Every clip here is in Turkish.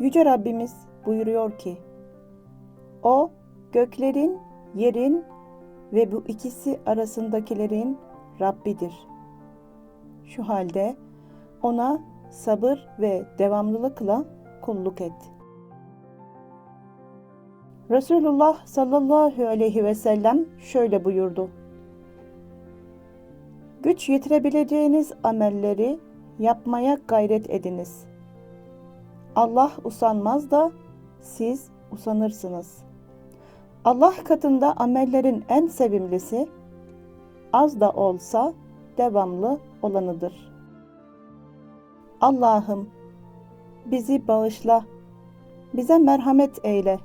Yüce Rabbimiz buyuruyor ki, O göklerin, yerin ve bu ikisi arasındakilerin Rabbidir. Şu halde ona sabır ve devamlılıkla kulluk et. Resulullah sallallahu aleyhi ve sellem şöyle buyurdu. Güç yetirebileceğiniz amelleri yapmaya gayret ediniz. Allah usanmaz da siz usanırsınız. Allah katında amellerin en sevimlisi az da olsa devamlı olanıdır. Allah'ım bizi bağışla, bize merhamet eyle,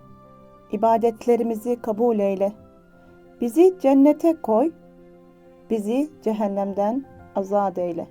ibadetlerimizi kabul eyle, bizi cennete koy, bizi cehennemden azat eyle.